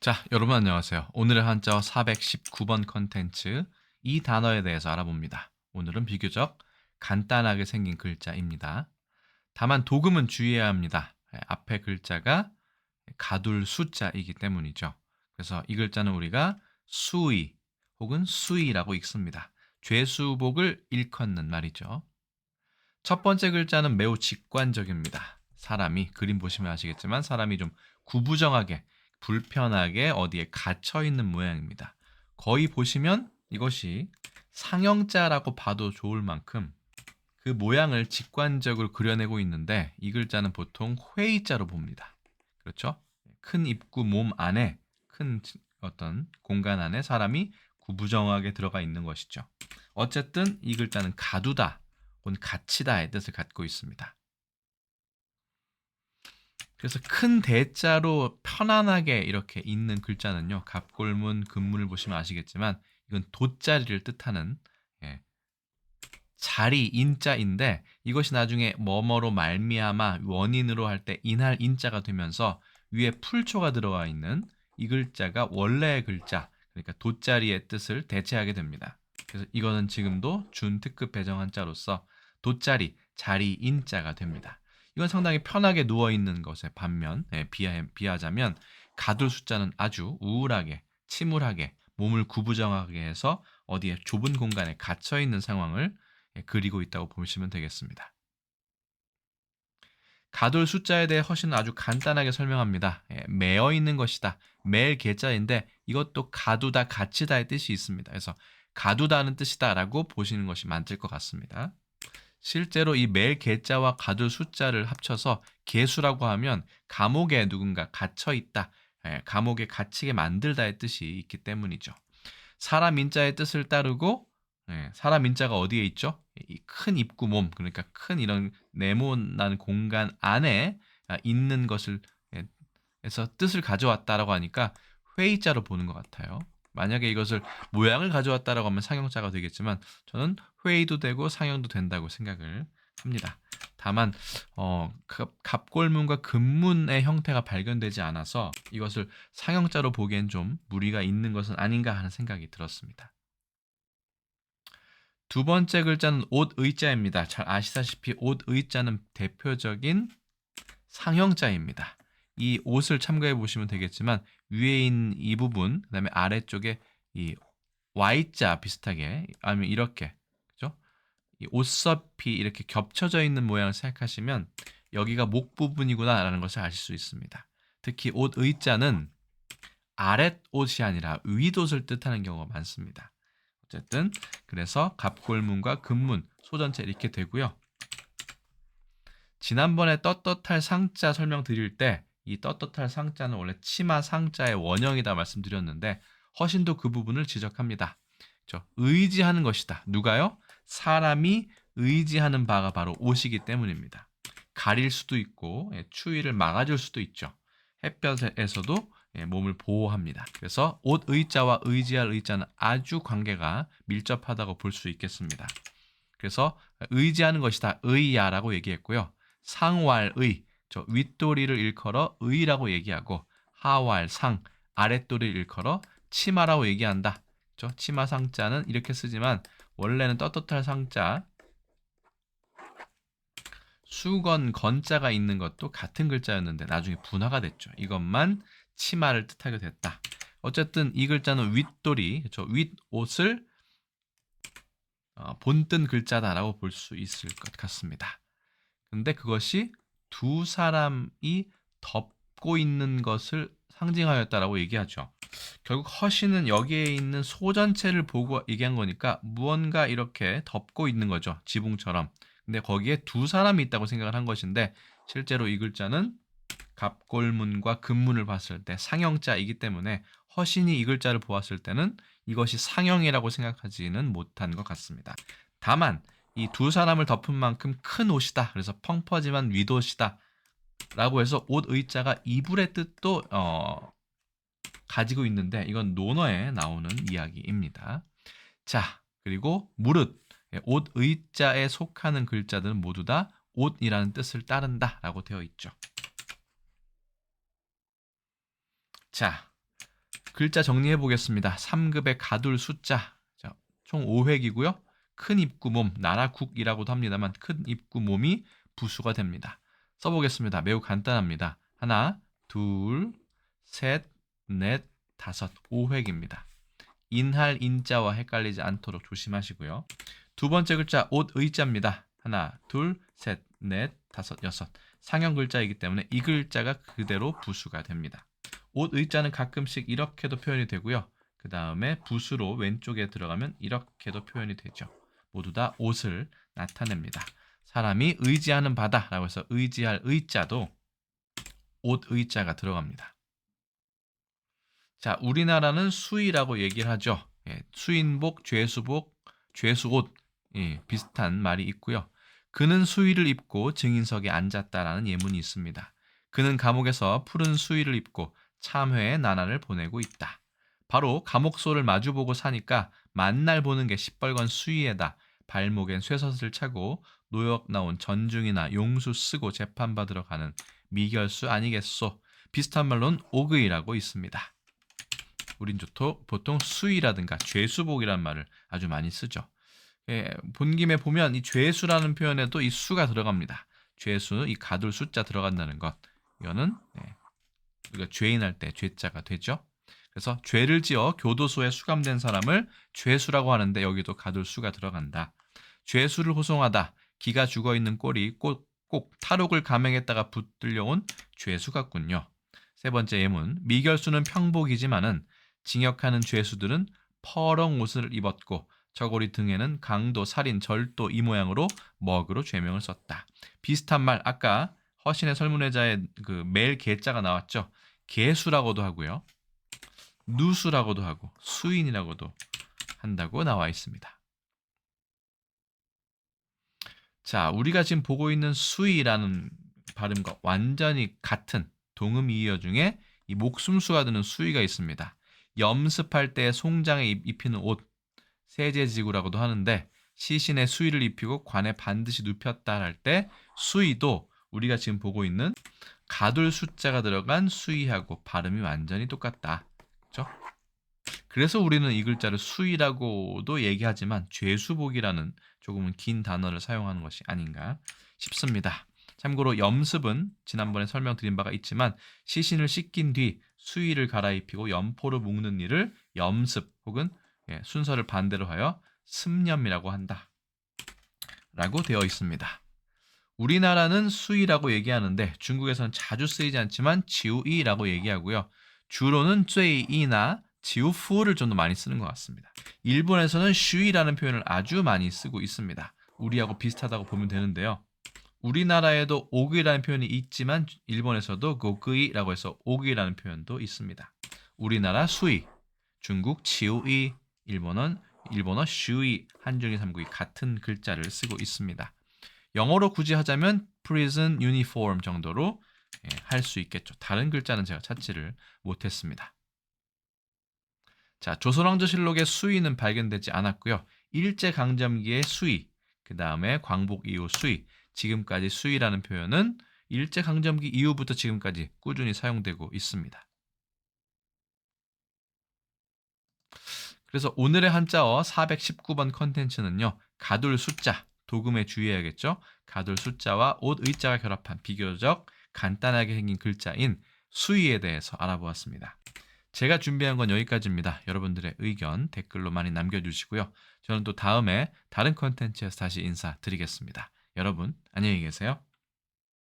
자, 여러분 안녕하세요. 오늘의 한자어 419번 컨텐츠 이 단어에 대해서 알아봅니다. 오늘은 비교적 간단하게 생긴 글자입니다. 다만 도금은 주의해야 합니다. 예, 앞에 글자가 가둘 숫자이기 때문이죠. 그래서 이 글자는 우리가 수의 혹은 수의라고 읽습니다. 죄수복을 일컫는 말이죠. 첫 번째 글자는 매우 직관적입니다. 사람이 그림 보시면 아시겠지만 사람이 좀 구부정하게 불편하게 어디에 갇혀 있는 모양입니다. 거의 보시면 이것이 상형자라고 봐도 좋을 만큼 그 모양을 직관적으로 그려내고 있는데 이 글자는 보통 회의자로 봅니다. 그렇죠? 큰 입구 몸 안에 큰 어떤 공간 안에 사람이 구부정하게 들어가 있는 것이죠. 어쨌든 이 글자는 가두다 혹은 갇히다의 뜻을 갖고 있습니다. 그래서 큰 대자로 편안하게 이렇게 있는 글자는요. 갑골문, 금문을 보시면 아시겠지만 이건 돗자리를 뜻하는 예, 자리 인자인데 이것이 나중에 뭐뭐로 말미암아 원인으로 할 때 인할 인자가 되면서 위에 풀초가 들어가 있는 이 글자가 원래의 글자 그러니까 돗자리의 뜻을 대체하게 됩니다. 그래서 이거는 지금도 준특급 배정 한 자로서 돗자리 자리 인자가 됩니다. 이건 상당히 편하게 누워 있는 것에 반면 예, 비하, 비하자면 가둘 숫자는 아주 우울하게 침울하게 몸을 구부정하게 해서 어디에 좁은 공간에 갇혀 있는 상황을 예, 그리고 있다고 보시면 되겠습니다. 가돌 숫자에 대해 허신은 아주 간단하게 설명합니다. 예, 매어 있는 것이다. 매일 계자인데 이것도 가두다, 갇히다의 뜻이 있습니다. 그래서 가두다는 뜻이다라고 보시는 것이 맞을 것 같습니다. 실제로 이 매일 개자와 가둘 숫자를 합쳐서 개수라고 하면 감옥에 누군가 갇혀 있다, 예, 감옥에 갇히게 만들다의 뜻이 있기 때문이죠. 사람 인자의 뜻을 따르고 예, 사람 인자가 어디에 있죠? 이 큰 입구 몸 그러니까 큰 이런 네모난 공간 안에 있는 것을 예, 해서 뜻을 가져왔다라고 하니까 회의자로 보는 것 같아요. 만약에 이것을 모양을 가져왔다라고 하면 상형자가 되겠지만 저는 회의도 되고 상형도 된다고 생각을 합니다. 다만 어, 갑골문과 금문의 형태가 발견되지 않아서 이것을 상형자로 보기엔 좀 무리가 있는 것은 아닌가 하는 생각이 들었습니다. 두 번째 글자는 옷 의자입니다. 잘 아시다시피 옷 의자는 대표적인 상형자입니다. 이 옷을 참고해 보시면 되겠지만 위에 있는 이 부분, 그다음에 아래쪽에 이 Y자 비슷하게 아니면 이렇게 그죠? 이 옷섭이 이렇게 겹쳐져 있는 모양을 생각하시면 여기가 목 부분이구나라는 것을 아실 수 있습니다. 특히 옷 의자는 아랫 옷이 아니라 윗옷을 뜻하는 경우가 많습니다. 어쨌든 그래서 갑골문과 금문 소전체 이렇게 되고요. 지난번에 떳떳할 상자 설명 드릴 때 이 떳떳할 상자는 원래 치마 상자의 원형이다 말씀드렸는데 허신도 그 부분을 지적합니다. 그렇죠? 의지하는 것이다. 누가요? 사람이 의지하는 바가 바로 옷이기 때문입니다. 가릴 수도 있고 예, 추위를 막아줄 수도 있죠. 햇볕에서도 예, 몸을 보호합니다. 그래서 옷 의자와 의지할 의자는 아주 관계가 밀접하다고 볼 수 있겠습니다. 그래서 의지하는 것이다. 의야라고 얘기했고요. 상왈의 저 윗도리를 일컬어 의라고 얘기하고 하왈 상 아랫도리를 일컬어 치마라고 얘기한다. 저 치마 상자는 이렇게 쓰지만 원래는 떳떳할 상자 수건 건자가 있는 것도 같은 글자였는데 나중에 분화가 됐죠. 이것만 치마를 뜻하게 됐다. 어쨌든 이 글자는 윗도리, 저 윗옷을 어, 본뜬 글자다라고 볼 수 있을 것 같습니다. 근데 그것이 두 사람이 덮고 있는 것을 상징하였다라고 얘기하죠. 결국 허신은 여기에 있는 소 전체를 보고 얘기한 거니까 무언가 이렇게 덮고 있는 거죠. 지붕처럼. 근데 거기에 두 사람이 있다고 생각을 한 것인데 실제로 이 글자는 갑골문과 금문을 봤을 때 상형자이기 때문에 허신이 이 글자를 보았을 때는 이것이 상형이라고 생각하지는 못한 것 같습니다. 다만 이 두 사람을 덮은 만큼 큰 옷이다. 그래서 펑퍼짐한 윗옷이다. 라고 해서 옷 의자가 이불의 뜻도 어, 가지고 있는데 이건 논어에 나오는 이야기입니다. 자, 그리고 무릇 예, 옷 의자에 속하는 글자들은 모두 다 옷이라는 뜻을 따른다라고 되어 있죠. 자, 글자 정리해 보겠습니다. 3급의 가둘 숫자. 자, 총 5획이고요. 큰 입구 몸, 나라국이라고도 합니다만 큰 입구 몸이 부수가 됩니다. 써보겠습니다. 매우 간단합니다. 하나, 둘, 셋, 넷, 다섯, 5획입니다. 인할 인자와 헷갈리지 않도록 조심하시고요. 두 번째 글자 옷 의자입니다. 하나, 둘, 셋, 넷, 다섯, 여섯. 상형 글자이기 때문에 이 글자가 그대로 부수가 됩니다. 옷 의자는 가끔씩 이렇게도 표현이 되고요. 그 다음에 부수로 왼쪽에 들어가면 이렇게도 표현이 되죠. 모두 다 옷을 나타냅니다. 사람이 의지하는 바다라고 해서 의지할 의자도 옷 의자가 들어갑니다. 자, 우리나라는 수의라고 얘기를 하죠. 예, 수인복, 죄수복, 죄수옷 예, 비슷한 말이 있고요. 그는 수의를 입고 증인석에 앉았다라는 예문이 있습니다. 그는 감옥에서 푸른 수의를 입고 참회의 나날을 보내고 있다. 바로 감옥소를 마주보고 사니까 만날 보는 게 시뻘건 수의에다 발목엔 쇠섯을 차고 노역 나온 전중이나 용수 쓰고 재판받으러 가는 미결수 아니겠소. 비슷한 말로는 오그이라고 있습니다. 우린 좋토 보통 수의라든가 죄수복이라는 말을 아주 많이 쓰죠. 예, 본 김에 보면 이 죄수라는 표현에도 이 수가 들어갑니다. 죄수, 이 가둘 숫자 들어간다는 것. 이거는 예, 우리가 죄인할 때 죄자가 되죠. 그래서 죄를 지어 교도소에 수감된 사람을 죄수라고 하는데 여기도 가둘 수가 들어간다. 죄수를 호송하다. 기가 죽어 있는 꼴이 꼭, 꼭 탈옥을 감행했다가 붙들려온 죄수 같군요. 세 번째 예문. 미결수는 평복이지만은 징역하는 죄수들은 퍼렁 옷을 입었고 저고리 등에는 강도, 살인, 절도 이 모양으로 먹으로 죄명을 썼다. 비슷한 말 아까 허신의 설문회자에 그 매일 개자가 나왔죠. 개수라고도 하고요. 누수라고도 하고 수인이라고도 한다고 나와 있습니다. 자, 우리가 지금 보고 있는 수이라는 발음과 완전히 같은 동음 이어 중에 이 목숨수가 드는 수위가 있습니다. 염습할 때 송장에 입히는 옷, 세제지구라고도 하는데 시신의 수의를 입히고 관에 반드시 눕혔다 할 때 수의도 우리가 지금 보고 있는 가둘 숫자가 들어간 수의하고 발음이 완전히 똑같다. 그렇죠? 그래서 우리는 이 글자를 수의라고도 얘기하지만 죄수복이라는 조금은 긴 단어를 사용하는 것이 아닌가 싶습니다. 참고로 염습은 지난번에 설명드린 바가 있지만 시신을 씻긴 뒤 수의를 갈아입히고 염포로 묶는 일을 염습 혹은 예, 순서를 반대로 하여 습념이라고 한다. 라고 되어 있습니다. 우리나라는 수의라고 얘기하는데 중국에서는 자주 쓰이지 않지만 지우이라고 얘기하고요. 주로는 쯔이이나 지우푸를 좀 더 많이 쓰는 것 같습니다. 일본에서는 슈이라는 표현을 아주 많이 쓰고 있습니다. 우리하고 비슷하다고 보면 되는데요. 우리나라에도 오그이라는 표현이 있지만 일본에서도 고그이라고 해서 오그이라는 표현도 있습니다. 우리나라 수이, 중국 치우이, 일본은 일본어 슈이, 한중일 삼국이 같은 글자를 쓰고 있습니다. 영어로 굳이 하자면 prison uniform 정도로 예, 할 수 있겠죠. 다른 글자는 제가 찾지를 못했습니다. 자, 조선왕조실록의 수위는 발견되지 않았고요. 일제강점기의 수위, 그 다음에 광복 이후 수위, 지금까지 수위라는 표현은 일제강점기 이후부터 지금까지 꾸준히 사용되고 있습니다. 그래서 오늘의 한자어 419번 컨텐츠는요. 가둘 숫자, 도금에 주의해야겠죠. 가둘 숫자와 옷 의자가 결합한 비교적 간단하게 생긴 글자인 수위에 대해서 알아보았습니다. 제가 준비한 건 여기까지입니다. 여러분들의 의견 댓글로 많이 남겨주시고요. 저는 또 다음에 다른 컨텐츠에서 다시 인사드리겠습니다. 여러분 안녕히 계세요.